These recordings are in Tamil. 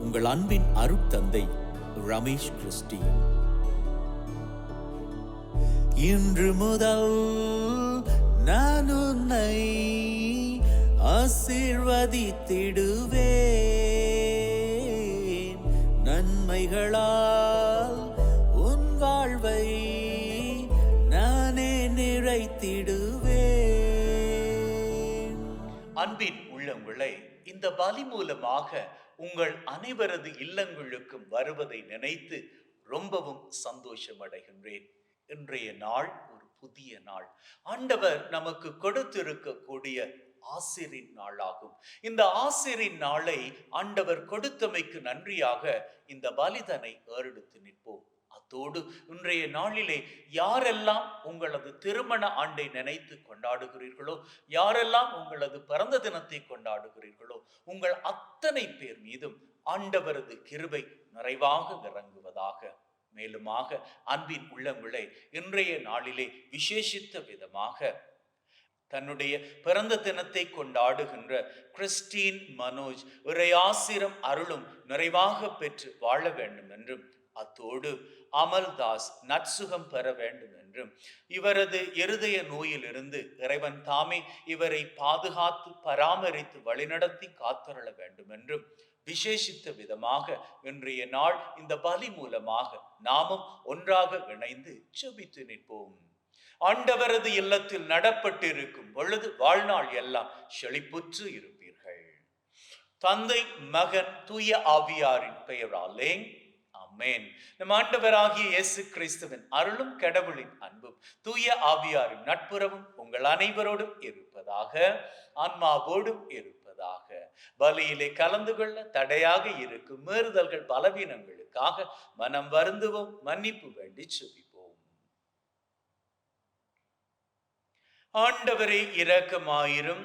உங்கள் அன்பின் அருட்தந்தை ரமேஷ் கிறிஸ்டி இன்று முதல் நான் உன்னை ஆசீர்வதித்திடுவேன். நன்மைகளால் உன் வாழ்வை நானே நிறைத்திடுவேன். அன்பின் உள்ளங்களை இந்த பலி மூலமாக உங்கள் அனைவரது இல்லங்களுக்கும் வருவதை நினைத்து ரொம்பவும் சந்தோஷம் அடைகின்றேன் இன்றைய நாள் ஒரு புதிய நாள். ஆண்டவர் நமக்கு கொடுத்திருக்கக்கூடிய ஆசிரின் நாளாகும். இந்த ஆசிரின் நாளை ஆண்டவர் கொடுத்தமைக்கு நன்றியாக இந்த பலிதனை ஏறெடுத்து நிற்போம். அத்தோடு இன்றைய நாளிலே யாரெல்லாம் உங்களது திருமண ஆண்டை நினைத்து கொண்டாடுகிறீர்களோ யாரெல்லாம் உங்களது பிறந்த தினத்தை கொண்டாடுகிறீர்களோ உங்கள் அத்தனை பேர் மீதும் ஆண்டவரது கிருபை நிறைவாக இறங்குவதாக மேலுமாக அன்பின் உள்ளங்களே இன்றைய நாளிலே விசேஷித்த விதமாக தன்னுடைய பிறந்த தினத்தை கொண்டாடுகின்ற கிறிஸ்டின் மனோஜ் இறையாசிரம் அருளும் நிறைவாக பெற்று வாழ வேண்டும் என்றும் அத்தோடு அமல்தாஸ் நற்சுகம் பெற வேண்டும் என்றும் இவரது இருதய நோயிலிருந்து இறைவன் தாமே இவரை பாதுகாத்து பராமரித்து வழிநடத்தி காத்தருள வேண்டும் என்றும் விசேஷித்த விதமாக இன்றைய நாள் இந்த பலி மூலமாக நாமும் ஒன்றாக இணைந்து செபித்து நிற்போம். ஆண்டவரது இல்லத்தில் நடப்பட்டிருக்கும் பொழுது வாழ்நாள் எல்லாம் செழிப்புற்று இருப்பீர்கள். தந்தை மகன் தூய ஆவியாரின் பெயராலே ஆமேன். நம் ஆண்டவராகிய இயேசு கிறிஸ்துவின் அருளும் கடவுளின் அன்பும் தூய ஆவியாரின் நட்புறவும் உங்கள் அனைவரோடும் இருப்பதாக ஆன்மாவோடும் இருப்பதாக பலியிலே கலந்து கொள்ள தடையாக இருக்கும் மீறுதல்கள் பலவீனங்களுக்காக மனம் வருந்துவோம் மன்னிப்பு வேண்டி சுபிப்போம். ஆண்டவரே இரக்கமாயிரும்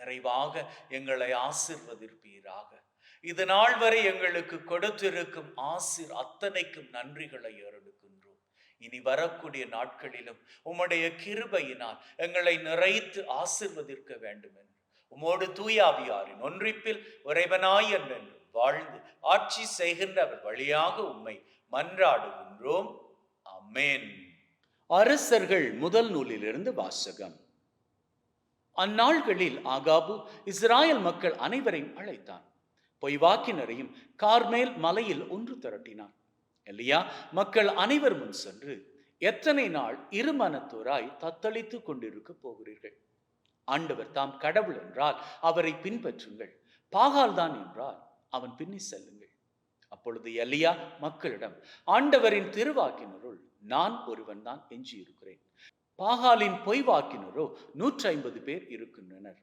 நிறைவாக எங்களை ஆசிர்வதிப்பீராக. இது நாள் வரை எங்களுக்கு கொடுத்திருக்கும் ஆசிர் அத்தனைக்கும் நன்றிகளை ஏறெடுக்கின்றோம். இனி வரக்கூடிய நாட்களிலும் உம்முடைய கிருபையினால் எங்களை நிறைத்து ஆசிர்வதிக்க வேண்டும் என்று உமோடு தூயாவியாரின் ஒன்றிப்பில் உறைவனாய் என்றென்று வாழ்ந்து ஆட்சி செய்கின்ற அவர் வழியாக உம்மை மன்றாடுகின்றோம். அமேன். அரசர்கள் முதல் நூலிலிருந்து வாசகம். அந்நாள்களில் ஆகாபு இஸ்ராயல் மக்கள் அனைவரையும் அழைத்தான். பொய்வாக்கினரையும் கார்மேல் மலையில் ஒன்று திரட்டினான். இல்லையா மக்கள் அனைவர் முன் சென்று எத்தனை நாள் இருமனத்தோராய் தத்தளித்து கொண்டிருக்க போகிறீர்கள்? ஆண்டவர் தாம் கடவுள் என்றால் அவரை பின்பற்றுங்கள். பாகால் தான் என்றால் அவன் பின்னி செல்லுங்கள். அப்பொழுது எலியா மக்களிடம் ஆண்டவரின் திருவாக்கினருள் நான் ஒருவன் தான் எஞ்சியிருக்கிறேன். பாகாலின் பொய் வாக்கினரோ நூற்றி ஐம்பது பேர் இருக்கின்றனர்.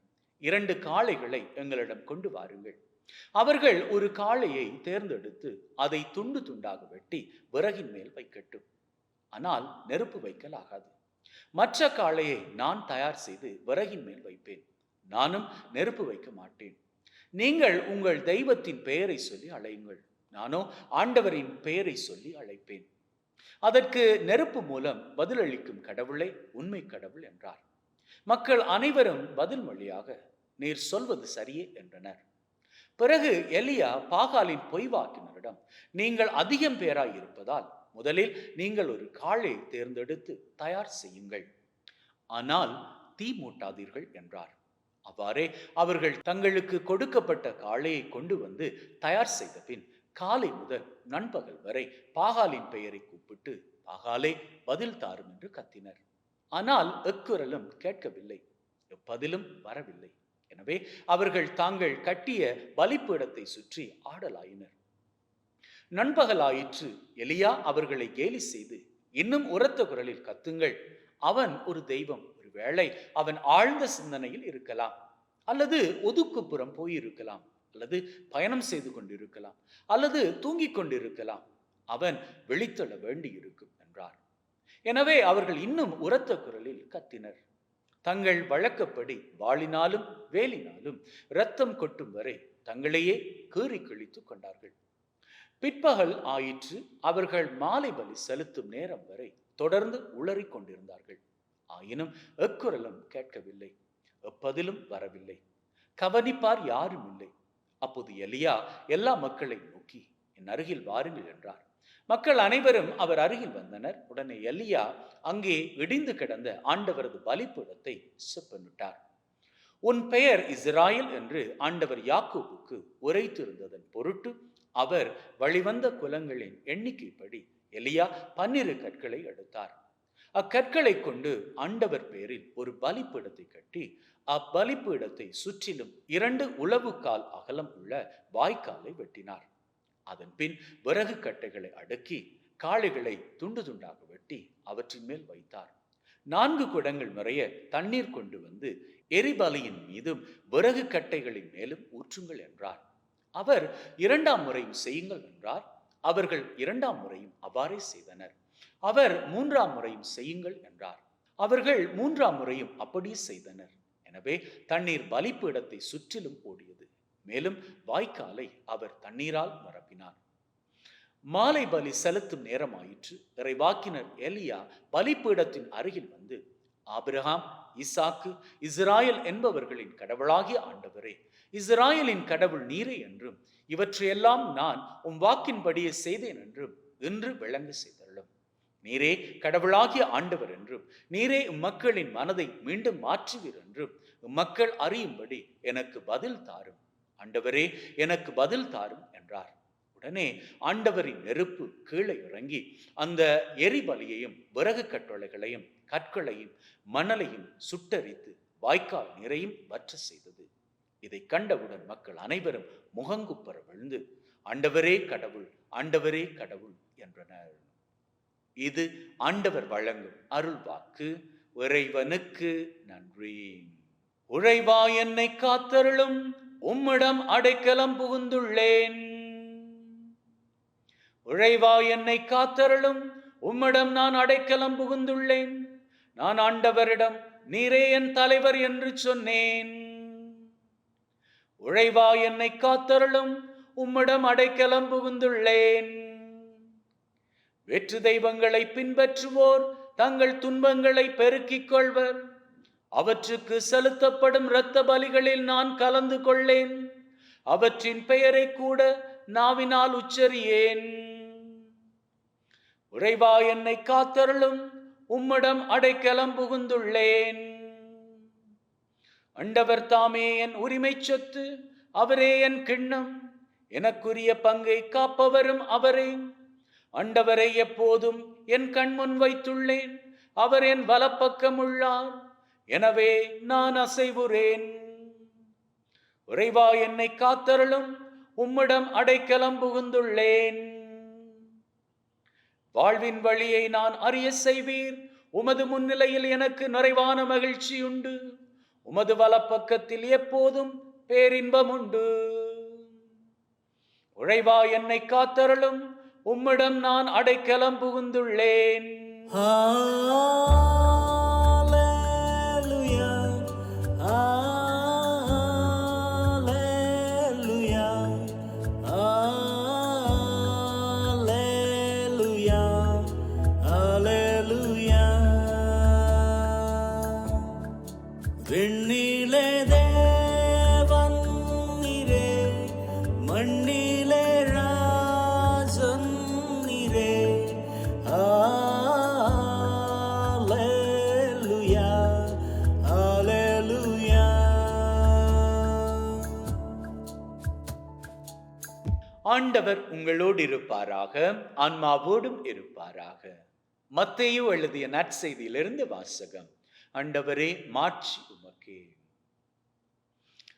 இரண்டு காளைகளை எங்களிடம் கொண்டு வாருங்கள். அவர்கள் ஒரு காளையை தேர்ந்தெடுத்து அதை துண்டு துண்டாக வெட்டி விறகின் மேல் வைக்கட்டும். ஆனால் நெருப்பு வைக்கலாகாது. மற்ற காளையை நான் தயார் செய்து விறகின் மேல் வைப்பேன். நானும் நெருப்பு வைக்க மாட்டேன். நீங்கள் உங்கள் தெய்வத்தின் பெயரை சொல்லி அழையுங்கள். நானோ ஆண்டவரின் பெயரை சொல்லி அழைப்பேன். அதற்கு நெருப்பு மூலம் பதிலளிக்கும் கடவுளை உண்மை கடவுள் என்றார். மக்கள் அனைவரும் பதில் மொழியாக நீர் சொல்வது சரியே என்றனர். பிறகு எலியா பாகாலின் பொய்வாக்கினரிடம் நீங்கள் அதிகம் பேராய் இருப்பதால் முதலில் நீங்கள் ஒரு காளை தேர்ந்தெடுத்து தயார் செய்யுங்கள். ஆனால் தீ மூட்டாதீர்கள் என்றார். அவ்வாறே அவர்கள் தங்களுக்கு கொடுக்கப்பட்ட காளையை கொண்டு வந்து தயார் செய்த பின் காலை முதல் நண்பகல் வரை பாகாலின் பெயரை கூப்பிட்டு பாகாலே பதில் தாரும் என்று கத்தினர். ஆனால் எக்குரலும் கேட்கவில்லை எப்பதிலும் வரவில்லை. எனவே அவர்கள் தாங்கள் கட்டிய பலிப்பீடத்தை சுற்றி ஆடலாயினர். நண்பகலாயிற்று எலியா அவர்களை கேலி செய்து இன்னும் உரத்த குரலில் கத்துங்கள். அவன் ஒரு தெய்வம். ஒருவேளை அவன் ஆழ்ந்த சிந்தனையில் இருக்கலாம். அல்லது ஒதுக்குப்புறம் போயிருக்கலாம். அல்லது பயணம் செய்து கொண்டிருக்கலாம் அல்லது தூங்கிக் கொண்டிருக்கலாம் அவன் வெளித்தள்ள வேண்டியிருக்கும் என்றார். எனவே அவர்கள் இன்னும் உரத்த குரலில் கத்தினர். தங்கள் வழக்கப்படி வாளினாலும் வேலினாலும் இரத்தம் கொட்டும் வரை தங்களையே கீறி கிழித்துக் கொண்டார்கள். பிற்பகல் ஆயிற்று அவர்கள் மாலை பலி செலுத்தும் நேரம் வரை தொடர்ந்து உளறி கொண்டிருந்தார்கள். ஆயினும் எக்குரலும் கேட்கவில்லை எப்பதிலும் வரவில்லை. கவனிப்பார் யாரும் இல்லை. அப்போது எலியா எல்லா மக்களை நோக்கி என் அருகில் வாருங்கள் என்றார். மக்கள் அனைவரும் அவர் அருகில் வந்தனர். உடனே எலியா அங்கே இடிந்து கிடந்த ஆண்டவரது பலிப்பீடத்தை செப்பனிட்டார் உன் பெயர் இஸ்ராயல் என்று ஆண்டவர் யாக்கோபுக்கு உரைத்திருந்ததன் பொருட்டு அவர் வழிவந்த குலங்களின் எண்ணிக்கைப்படி எலியா பன்னிரு கற்களை எடுத்தார். அக்கற்களை கொண்டு ஆண்டவர் பேரில் ஒரு பலிப்பீடத்தை கட்டி அப்பலிப்பீடத்தை சுற்றிலும் இரண்டு உளவு கால் அகலம் உள்ள வாய்க்காலை வெட்டினார். அதன் பின் விறகு கட்டைகளை அடுக்கி காளைகளை துண்டு துண்டாக வெட்டி அவற்றின் மேல் வைத்தார். நான்கு குடங்கள் நிறைய தண்ணீர் கொண்டு வந்து எரிபலியின் மீதும் விறகு கட்டைகளின் மேலும் ஊற்றுங்கள் என்றார். அவர் இரண்டாம் முறையும் செய்யுங்கள் என்றார். அவர்கள் இரண்டாம் முறையும் அவ்வாறே செய்தனர். அவர் மூன்றாம் முறையும் செய்யுங்கள் என்றார். அவர்கள் மூன்றாம் முறையும் அப்படி செய்தனர். எனவே தண்ணீர் பலிப்பீடத்தை சுற்றிலும் ஓடியது. மேலும் வாய்க்காலை அவர் தண்ணீரால் நிரப்பினார். மாலை பலி செலுத்தும் நேரமாயிற்று. இறைவாக்கினர் எலியா பலிப்பீடத்தின் அருகில் வந்து ஆபிரகாம் இசாக்கு இஸ்ராயல் என்பவர்களின் கடவுளாகிய ஆண்டவரே இஸ்ராயலின் கடவுள் நீரே என்றும் இவற்றையெல்லாம் நான் உம் வாக்கின்படியே செய்தேன் என்றும் இன்று விளங்க செய்தார் நீரே கடவுளாகிய ஆண்டவர் என்றும் நீரே மக்களின் மனதை மீண்டும் மாற்றுவீர் என்றும் மக்கள் அறியும்படி எனக்கு பதில் தாரும். ஆண்டவரே எனக்கு பதில் தாரும் என்றார். உடனே ஆண்டவரின் நெருப்பு கீழே இறங்கி அந்த எரிபலியையும் விறகு கட்டளைகளையும் கற்களையும் மணலையும் சுட்டரித்து வாய்க்கால் நிறையும் வற்ற செய்தது. இதை கண்டவுடன் மக்கள் அனைவரும் முகங்குப்பர விழுந்து ஆண்டவரே கடவுள் ஆண்டவரே கடவுள் என்றனர். இது ஆண்டவர் வழங்கும் அருள் வாக்கு இறைவனுக்கு நன்றி. உழைவா என்னை காத்தருளும். உம்மிடம் அடைக்கலம் புகுந்துள்ளேன். உழைவா என்னை காத்தருளும். உம்மிடம் நான் அடைக்கலம் புகுந்துள்ளேன். நான் ஆண்டவரிடம் நீரே என் தலைவர் என்று சொன்னேன். உழைவா என்னை காத்தருளும். உம்மிடம் அடைக்கலம் புகுந்துள்ளேன். வெற்று தெய்வங்களை பின்பற்றுவோர் தங்கள் துன்பங்களை பெருக்கிக் கொள்வர். அவற்றுக்கு செலுத்தப்படும் இரத்த பலிகளில் நான் கலந்து கொள்ளேன். அவற்றின் பெயரை கூட நாவினால் உச்சரியேன். உறைவா என்னை காத்தருளும் உம்மிடம் அடைக்கலம் புகுந்துள்ளேன். அண்டவர் தாமே என் உரிமை சொத்து அவரே என் கிண்ணம். எனக்குரிய பங்கை காப்பவரும் அவரே. அண்டவரை எப்போதும் என் கண்முன் வைத்துள்ளேன் அவர் என் வலப்பக்கம் உள்ளார் எனவே நான் அசைவுறேன். உறைவா என்னை காத்தருளும் உம்மிடம் அடைக்கலம் புகுந்துள்ளேன். வாழ்வின் வழியை நான் அறிய செய்வீர் உமது முன்னிலையில் எனக்கு நிறைவான மகிழ்ச்சி உண்டு. உமது வலப்பக்கத்தில் எப்போதும் பேரின்பம் உண்டு. உழைவா என்னை காத்தருளும் உம்மிடம் நான் அடைக்கலம் புகுந்துள்ளேன். ஆண்டவர் உங்களோடு இருப்பாராக ஆன்மாவோடும் இருப்பாராக. மத்தையோ எழுதிய நற்செய்தியிலிருந்து வாசகம். ஆண்டவரே மாட்சி உமக்கே.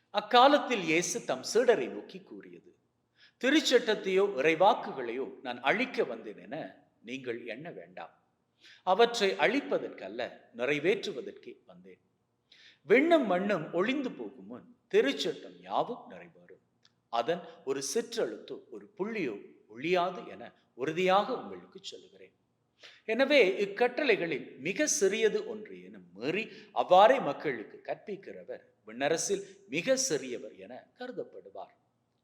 அக்காலத்தில் இயேசு தம் சீடரை நோக்கி கூறியது திருச்சட்டத்தையோ இறைவாக்குகளையோ நான் அழிக்க வந்தேன் என நீங்கள் எண்ண வேண்டாம். அவற்றை அழிப்பதற்கல்ல நிறைவேற்றுவதற்கே வந்தேன். விண்ணும் மண்ணும் ஒளிந்து போகும் முன் திருச்சட்டம் யாவும் நிறைவேறும். அதன் ஒரு சிற்றெழுத்தோ ஒரு புள்ளியோ ஒழியாது என உறுதியாக உங்களுக்கு சொல்லுகிறேன். எனவே இக்கட்டளைகளில் மிக சிறியது ஒன்று என மீறி அவ்வாறே மக்களுக்கு கற்பிக்கிறவர் விண்ணரசில் மிக சிறியவர் என கருதப்படுவார்.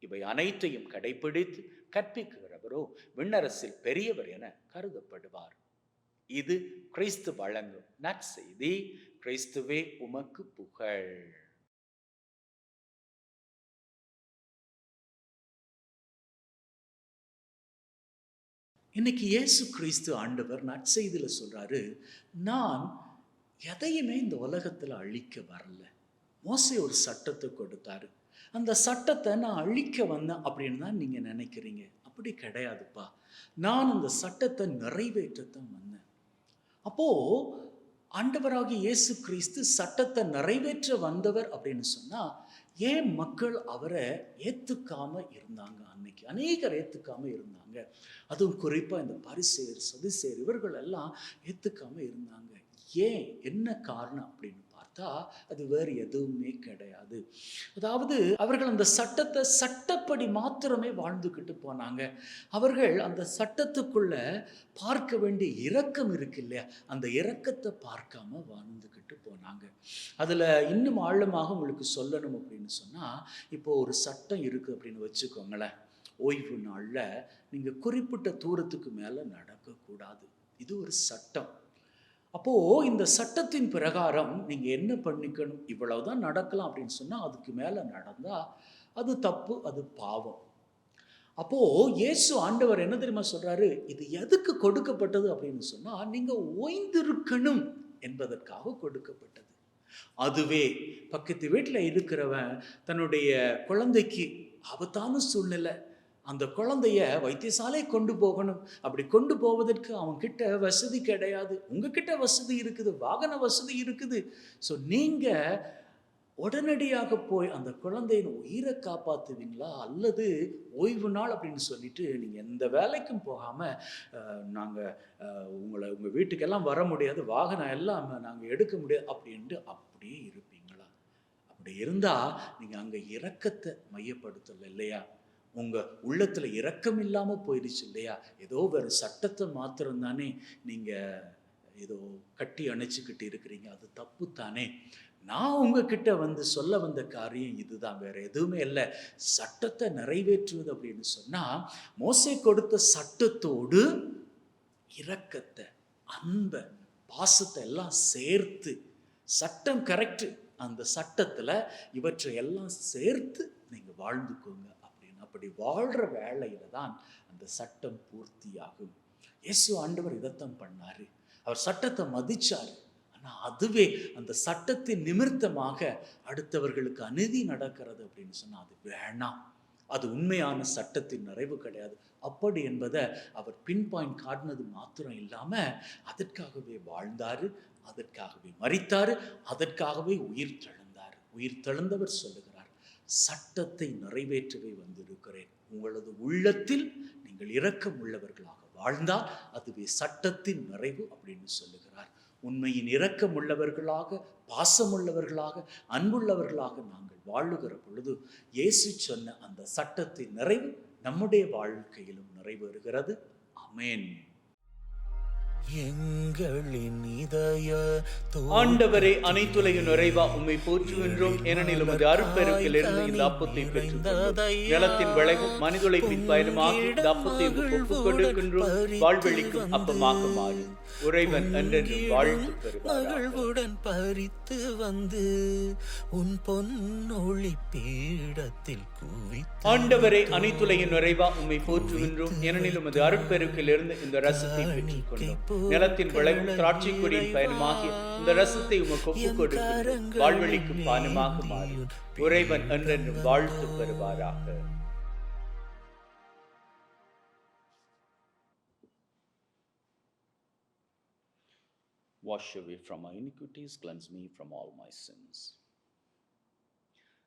இவை அனைத்தையும் கடைபிடித்து கற்பிக்கிறவரோ விண்ணரசில் பெரியவர் என கருதப்படுவார். இது கிறிஸ்து வழங்கும் நற்செய்தி. கிறிஸ்துவே உமக்கு புகழ். இன்னைக்கு இயேசு கிறிஸ்து ஆண்டவர் நற்செய்தியில் சொல்கிறாரு நான் எதையுமே இந்த உலகத்தில் அழிக்க வரல. மோசை ஒரு சட்டத்தை கொடுத்தாரு. அந்த சட்டத்தை நான் அழிக்க வந்தேன் அப்படின்னு தான் நீங்கள் நினைக்கிறீங்க. அப்படி கிடையாதுப்பா. நான் அந்த சட்டத்தை நிறைவேற்றத்தான் வந்தேன். அப்போது ஆண்டவராகிய இயேசு கிறிஸ்து சட்டத்தை நிறைவேற்ற வந்தவர் அப்படின்னு சொன்னால் ஏன் மக்கள் அவரை ஏற்றுக்காம இருந்தாங்க அன்னைக்கு? அநேகர் ஏற்றுக்காம இருந்தாங்க. அதுவும் குறிப்பாக இந்த பரிசேர் சதுசேர் இவர்கள் எல்லாம் ஏற்றுக்காம இருந்தாங்க. ஏன்? என்ன காரணம் அப்படின்னு பார்த்தா அது வேறு எதுவுமே கிடையாது. அதாவது அவர்கள் அந்த சட்டத்தை சட்டப்படி மாத்திரமே வாழ்ந்துக்கிட்டு போனாங்க. அவர்கள் அந்த சட்டத்துக்குள்ள பார்க்க வேண்டிய இரக்கம் இருக்கு இல்லையா? அந்த இரக்கத்தை பார்க்காம வாழ்ந்துக்கிட்டு போனாங்க. அதில் இன்னும் ஆழமாக உங்களுக்கு சொல்லணும் அப்படின்னு சொன்னால் இப்போ ஒரு சட்டம் இருக்குது அப்படின்னு வச்சுக்கோங்களேன். ஓய்வு நாளில் நீங்கள் குறிப்பிட்ட தூரத்துக்கு மேலே நடக்கக்கூடாது. இது ஒரு சட்டம். அப்போது இந்த சட்டத்தின் பிரகாரம் நீங்கள் என்ன பண்ணிக்கணும்? இவ்வளவுதான் நடக்கலாம் அப்படின்னு சொன்னால் அதுக்கு மேலே நடந்தால் அது தப்பு அது பாவம். அப்போது இயேசு ஆண்டவர் என்ன தெரியுமா சொல்கிறாரு இது எதுக்கு கொடுக்கப்பட்டது அப்படின்னு சொன்னால் நீங்கள் ஓய்ந்திருக்கணும் என்பதற்காக கொடுக்கப்பட்டது. அதுவே பக்கத்து வீட்டில் இருக்கிறவன் தன்னுடைய குழந்தைக்கு ஆபத்தான சூழ்நிலை அந்த குழந்தைய வைத்தியசாலை கொண்டு போகணும். அப்படி கொண்டு போவதற்கு அவன்கிட்ட வசதி கிடையாது. உங்ககிட்ட வசதி இருக்குது வாகன வசதி இருக்குது. ஸோ நீங்கள் உடனடியாக போய் அந்த குழந்தையின் உயிரை காப்பாற்றுவீங்களா அல்லது ஓய்வு நாள் அப்படின்னு சொல்லிட்டு நீங்கள் எந்த வேலைக்கும் போகாமல் நாங்கள் உங்களை உங்கள் வீட்டுக்கெல்லாம் வர முடியாது. வாகனம் எல்லாம் நாங்கள் எடுக்க முடியாது அப்படின்ட்டு அப்படியே இருப்பீங்களா? அப்படி இருந்தால் நீங்கள் அங்கே இறக்கத்தை மையப்படுத்தலை இல்லையா? உங்கள் உள்ளத்தில் இரக்கம் இல்லாமல் போயிடுச்சு இல்லையா? ஏதோ வேறு சட்டத்தை மாத்திரம் தானே நீங்கள் ஏதோ கட்டி அணைச்சிக்கிட்டு இருக்கிறீங்க. அது தப்பு தானே நான் உங்ககிட்ட வந்து சொல்ல வந்த காரியம் இதுதான். வேற எதுவுமே இல்லை. சட்டத்தை நிறைவேற்றுவது அப்படின்னு சொன்னால் மோசை கொடுத்த சட்டத்தோடு இரக்கத்தை அன்பை பாசத்தை எல்லாம் சேர்த்து சட்டம் கரெக்டு அந்த சட்டத்தில் இவற்றை எல்லாம் சேர்த்து நீங்கள் வாழ்ந்துக்கோங்க. அப்படி வாழ்கிற வேலையில் தான் அந்த சட்டம் பூர்த்தியாகும். இயேசு ஆண்டவர் இதைத்தான் பண்ணார். அவர் சட்டத்தை மதித்தார் ஆனால் அதுவே அந்த சட்டத்தின் நிமித்தமாக அடுத்தவர்களுக்கு அநீதி நடக்கிறது அப்படின்னு சொன்னால் அது வேணாம். அது உண்மையான சட்டத்தின் நிறைவு கிடையாது. அப்படி என்பதை அவர் பின் பாயிண்ட் காட்டினது மாத்திரம் இல்லாமல் அதற்காகவே வாழ்ந்தார் அதற்காகவே மறித்தார் அதற்காகவே உயிர் தெழுந்தார். உயிர் தெழுந்தவர் சொல்லுகிறார். சட்டத்தை நிறைவேற்றவே வந்திருக்கிறேன். உங்களது உள்ளத்தில் நீங்கள் இரக்கம் உள்ளவர்களாக வாழ்ந்தால் அதுவே சட்டத்தின் நிறைவு அப்படின்னு சொல்லுகிறார். உண்மையின் இரக்கம் உள்ளவர்களாக பாசமுள்ளவர்களாக அன்புள்ளவர்களாக நாங்கள் வாழுகிற பொழுது இயேசு சொன்ன அந்த சட்டத்தின் நிறைவு நம்முடைய வாழ்க்கையிலும் நிறைவேறுகிறது. அமேன் எங்களின் இதய ஆண்டவரே அனைத்துலக நிறைவா உம்மை போற்றுகின்றோம். ஏனெனில் உமது அருப்பெருக்கிலிருந்து இந்த அப்பத்தை பெற்று நிலத்தின் விளைவும் மனிதுழைப்பின் பயனுமாக இந்த அப்பத்தை ஒப்புக் கொடுக்கின்றோம். வாழ்வெளிக்கும் அப்பமாக மாறும் உறைவன் என்றென்று வாழ்த்து மகிழ்வுடன் பறித்து வந்து உன் பொன்னொளி பீடத்தில் ஆண்டவரை அனைத்துலையும் நிறைவா உண்மை போற்றுகின்றோம். ஏனெனில் உமது அருட்பெருக்கிலிருந்து இந்த ரசத்தை பெற்றுக் நிலத்தின் விளைவு திராட்சை கொடியின் பயணமாகி இந்த ரசத்தை உமக்கு ஒப்புக் கொடுக்கிறோம் வாழ்வழிக்கு பானமாக மாறி. உறைவன் என்றென்றும் வாழ்த்து பெறுவாராக. Wash away from my iniquities, cleanse me from all my sins.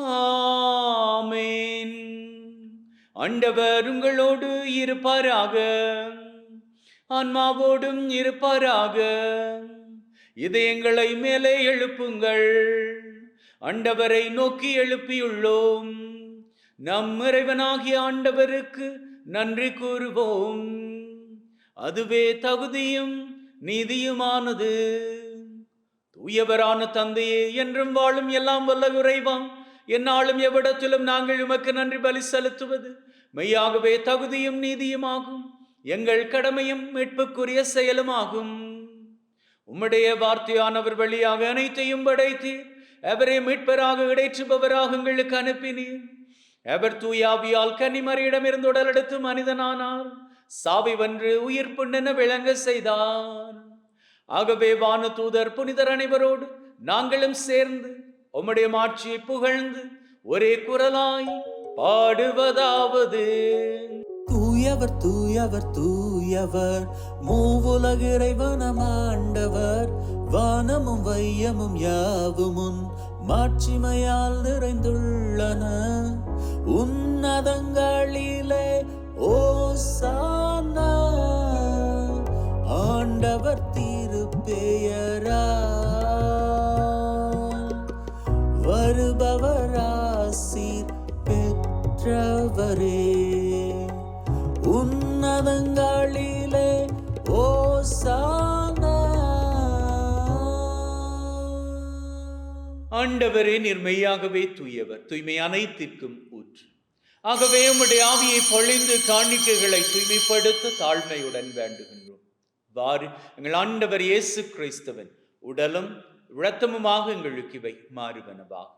ஆமேன். ஆண்டவர் உங்களோடு இருப்பாராக. ஆன்மாவோடும் இருப்பாராக. இதயங்களை மேலே எழுப்புங்கள். ஆண்டவரை நோக்கி எழுப்பியுள்ளோம். நம் இறைவனாகிய ஆண்டவருக்கு நன்றி கூறுவோம். அதுவே தகுதியும் நீதியுமானது. தூயவரான தந்தையே என்றும் வாழும் எல்லாம் வல்ல இறைவா என்னாலும் எவ்விடத்திலும் நாங்கள் உமக்கு நன்றி பலி செலுத்துவது. மெய்யாகவே தகுதியும் நீதியுமாகும். எங்கள் கடமையும் மீட்புக்குரிய செயலுமாகும். உம்முடைய வார்த்தையானவர் வழியாக அனைத்தையும் படைத்தீர். அவரே மீட்பராக இடைற்றுபவராக எங்களுக்கு அனுப்பினீர். அவர் தூயாவியால் உடல் அழுத்தம் மனிதனானார். சாவி வென்று உயிர் புண்ணென விளங்க செய்தார். ஆகவே வான தூதர் புனிதர் அனைவரோடு நாங்களும் சேர்ந்து உம்முடைய மாட்சியை புகழ்ந்து ஒரே குரலாய் பாடுவதாவது. தூயவர் தூயவர் தூயவர் மூவுலக இறைவனம் ஆண்டவர். வானமும் வையமும் யாவுமுன் மாட்சிமையால் நிறைந்துள்ளன. உன்னதங்களிலே ஓசானா ஆண்டவர் திருப்பெயரா. வருபவராசீர் பெற்றவரே. உன்னதங்களிலே ஓசான. ஆண்டவரே நிர்மையாகவே தூயவர் தூய்மை அனைத்திற்கும் ஊற்று. ஆகவே உம்முடைய ஆவியை பொழிந்து காணிக்கைகளை தூய்மைப்படுத்த தாழ்மையுடன் வேண்டுகின்றோம். வாரு எங்கள் ஆண்டவர் இயேசு கிறிஸ்தவன் உடலும் இரத்தமுமாக எங்களுக்கு இவை மாறுவனவாகும்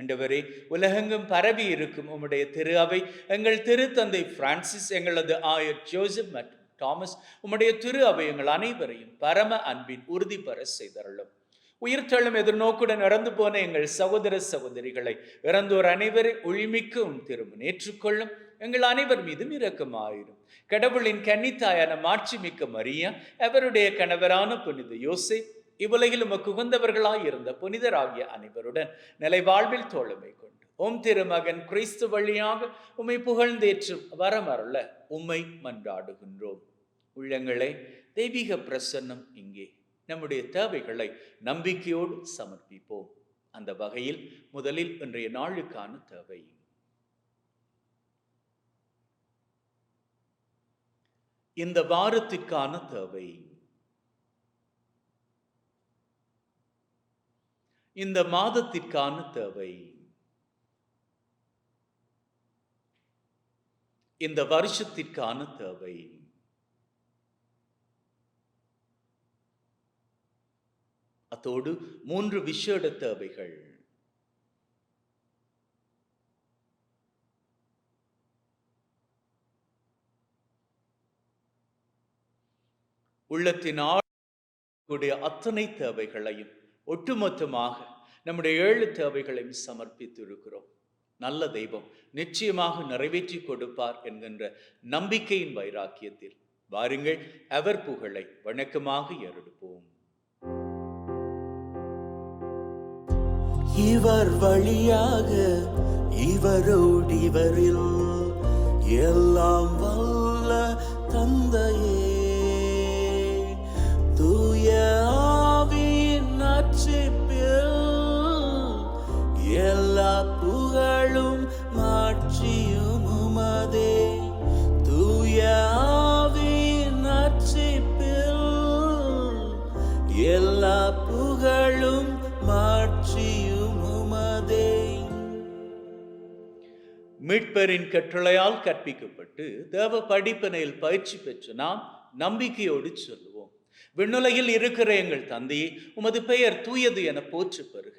அண்டவரே உலகெங்கும் பரவி இருக்கும் உம்முடைய திரு அவை. எங்கள் திருத்தந்தை பிரான்சிஸ் எங்களது ஆயர் ஜோசப் மற்றும் தாமஸ் உம்முடைய திரு அவை எங்கள் அனைவரையும் பரம அன்பின் உறுதிபெற செய்தருளும். உயிர்த்தெழும் எதிர்நோக்குடன் இறந்து போன எங்கள் சகோதர சகோதரிகளை இறந்தோர் அனைவரை ஒளிமிக்க உம் திருமணம் ஏற்றுக்கொள்ளும். எங்கள் அனைவர் மீதும் இரக்கமாயிரும். கடவுளின் கன்னித்தாயான மாட்சிமிக்க மரியா அவருடைய கணவரான புனித யோசை இவ்வுலகில் உமக்கு உகந்தவர்களாய் இருந்த புனிதராகிய அனைவருடன் நிலை வாழ்வில் தோழமை கொண்டு உம் திருமகன் கிறிஸ்து வழியாக உம்மை புகழ்ந்தேற்றும் வரமருள உம்மை மன்றாடுகின்றோம். உள்ளங்களே தெய்வீக பிரசன்னம் இங்கே. நம்முடைய தேவைகளை நம்பிக்கையோடு சமர்ப்பிப்போம். அந்த வகையில் முதலில் இன்றைய நாளுக்கான தேவை. இந்த வாரத்திற்கான தேவை. இந்த மாதத்திற்கான தேவை. இந்த வருஷத்திற்கான தேவை. அத்தோடு மூன்று விஷேட தேவைகள். உள்ளத்தினால் கூடிய அத்தனை தேவைகளையும் ஒட்டுமொத்தமாக நம்முடைய ஏழு தேவைகளையும் சமர்ப்பித்து இருக்கிறோம் நல்ல தெய்வம் நிச்சயமாக நிறைவேற்றி கொடுப்பார் என்கின்ற நம்பிக்கையின் வைராக்கியத்தில். வாருங்கள் அவர் புகழை வணக்கமாக ஏறெடுப்போம். இவர் வழியாக இவரோடு இவரில் எல்லாம் வல்ல தந்தையே. மீட்பரின் கற்றளையால் கற்பிக்கப்பட்டு தேவ படிப்பினையில் பயிற்சி பெற்று நாம் நம்பிக்கையோடு சொல்லுவோம். விண்ணுலகில் இருக்கிற எங்கள் தந்தையே உமது பெயர் தூயது என போற்று பெறுக.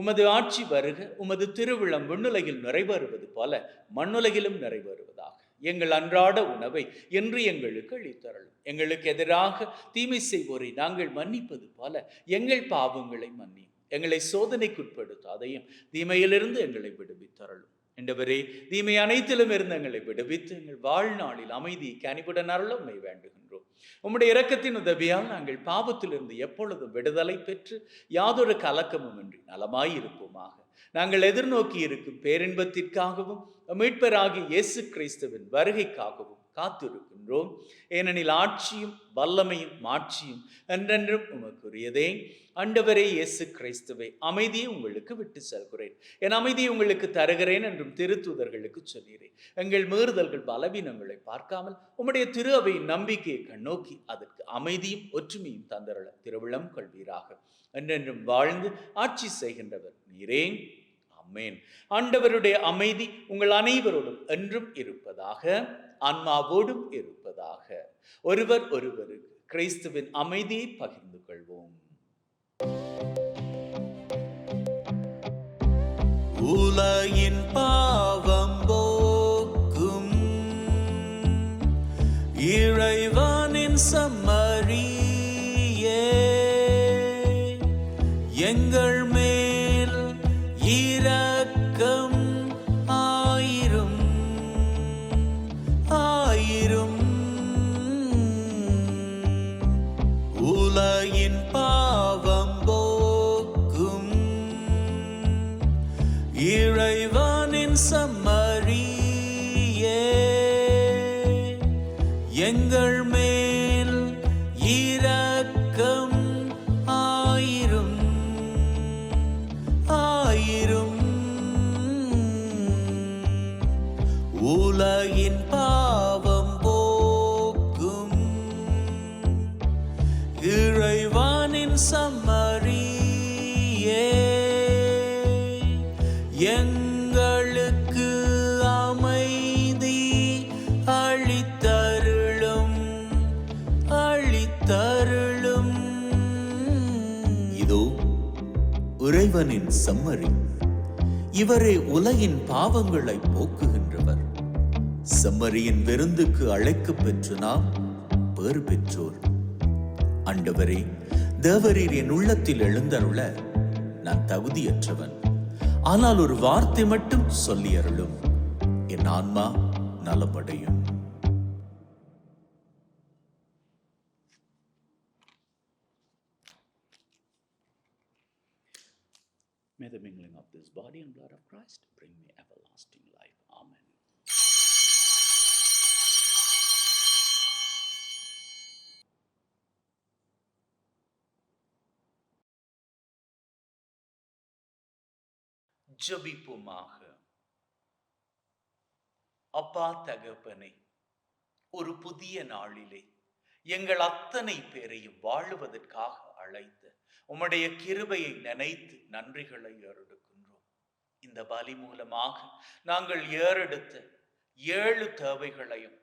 உமது ஆட்சி வருக உமது திருவிழம் விண்ணுலகில் நிறைவேறுவது போல மண்ணுலகிலும் நிறைவேறுவதாக. எங்கள் அன்றாட உணவை என்று எங்களுக்கு அளித்தரலும் எங்களுக்கு எதிராக தீமை செய்வோரை நாங்கள் மன்னிப்பது போல எங்கள் பாவங்களை மன்னி எங்களை சோதனைக்குட்படுத்தாதையும் தீமையிலிருந்து எங்களை விடுவித்தரலும் என்றவரே தீமை அனைத்திலும் இருந்து எங்களை விடுவித்து எங்கள் வாழ்நாளில் அமைதி கனிவுடன் அருளும் வேண்டுகின்றோம். உம்முடைய இரக்கத்தின் உதவியால் நாங்கள் பாவத்திலிருந்து எப்பொழுதும் விடுதலை பெற்று யாதொரு கலக்கமும் இன்றி நலமாயிருப்போமாக நாங்கள் எதிர்நோக்கி இருக்கும் பேரின்பத்திற்காகவும் மீட்பராகி இயேசு கிறிஸ்துவின் வருகைக்காகவும் காத்திருக்கின்றோம். ஏனெனில் ஆட்சியும் வல்லமையும் மாட்சியும் என்றென்றும் உமக்குரியதே. அண்டவரே இயேசு கிறிஸ்துவை அமைதியை உங்களுக்கு விட்டு செல்கிறேன். என் அமைதியை உங்களுக்கு தருகிறேன் என்றும் திருத்துதர்களுக்கு சொல்கிறேன். எங்கள் மீறுதல்கள் பலவீனங்களை பார்க்காமல் உம்முடைய திரு அவையின் நம்பிக்கையை கண்ணோக்கி அதற்கு அமைதியும் ஒற்றுமையும் தந்தரள திருவிழம் கொள்வீராக. என்றென்றும் வாழ்ந்து ஆட்சி செய்கின்றவர் நீரே. அம்மேன் ஆண்டவருடைய அமைதி உங்கள் அனைவரோடும் என்றும் இருப்பதாக. ஆன்மாவோடும் இருப்பதாக. ஒருவர் ஒருவருக்கு கிறிஸ்துவின் அமைதியை பகிர்ந்து கொள்வோம். உலகின் பாவம் போக்கும் இறைவானின் சம்ம எங்களுக்கு அமைதி அழித்தருளும் அழித்தருளும் இதோ இறைவனின் சம்மரி. இவரே உலகின் பாவங்களை போக்குகின்றவர். செம்மறியின் விருந்துக்கு அழைக்கப் பெற்று நாம் பேறு பெற்றோர். ஆண்டவரே தேவரீர் என் உள்ளத்தில் எழுந்தருள நான் தகுதியற்றவன். ஆனால் ஒரு வார்த்தை மட்டும் சொல்லி அருளும் என் ஆன்மா நலமடையும் May the mingling of this body and blood ஜபிப்புமாக. அப்பா தகப்பனே ஒரு புதிய நாளிலே எங்கள் அத்தனை பேரையும் வாழுவதற்காக அழைத்த உம்முடைய கிருபையை நினைத்து நன்றிகளை ஏறெடுக்கின்றோம். இந்த பலி மூலமாக நாங்கள் ஏறெடுத்த ஏழு தேவைகளையும்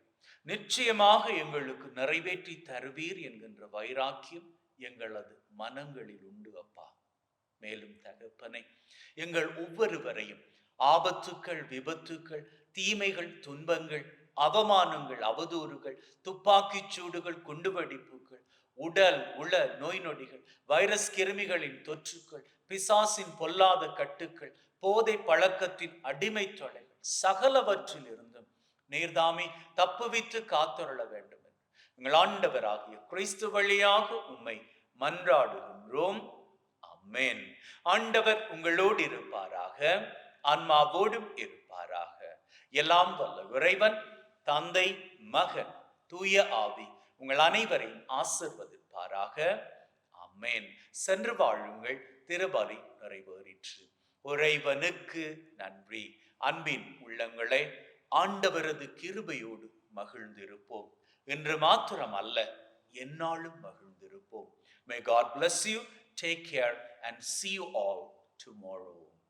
நிச்சயமாக எங்களுக்கு நிறைவேற்றி தருவீர் என்கின்ற வைராக்கியம் எங்களது மனங்களில் உண்டு அப்பா. மேலும் தகப்பனை எங்கள் ஒவ்வொருவரையும் ஆபத்துக்கள் விபத்துக்கள் தீமைகள் துன்பங்கள் அவமானங்கள் அவதூறுகள் துப்பாக்கிச் சூடுகள் குண்டுவெடிப்புகள் உடல் உள நோய் நொடிகள் வைரஸ் கிருமிகளின் தொற்றுக்கள் பிசாசின் பொல்லாத கட்டுக்கள் போதை பழக்கத்தின் அடிமை தொலைகள் சகலவற்றில் இருந்தும் நீர்தாமே தப்புவித்து காத்தொருள வேண்டும் எங்கள் ஆண்டவராகிய கிறிஸ்து வழியாக உம்மை மன்றாடுகின்றோம். ஆமேன். ஆண்டவர் உங்களோடு இருப்பாராக ஆன்மாவோடும் இருப்பாராக. எல்லாம் வல்ல இறைவன் தந்தை மகன் தூய ஆவி உங்கள் அனைவரையும் ஆசிர்வதிப்பாராக. அம்மேன் சென்று வாழுங்கள் திருபலி நிறைவேறிற்று. உறைவனுக்கு நன்றி. அன்பின் உள்ளங்களை ஆண்டவரது கிருபையோடு மகிழ்ந்திருப்போம். இன்று மாத்திரம் அல்ல என்னாலும் மகிழ்ந்திருப்போம். May God bless you take care and see you all tomorrow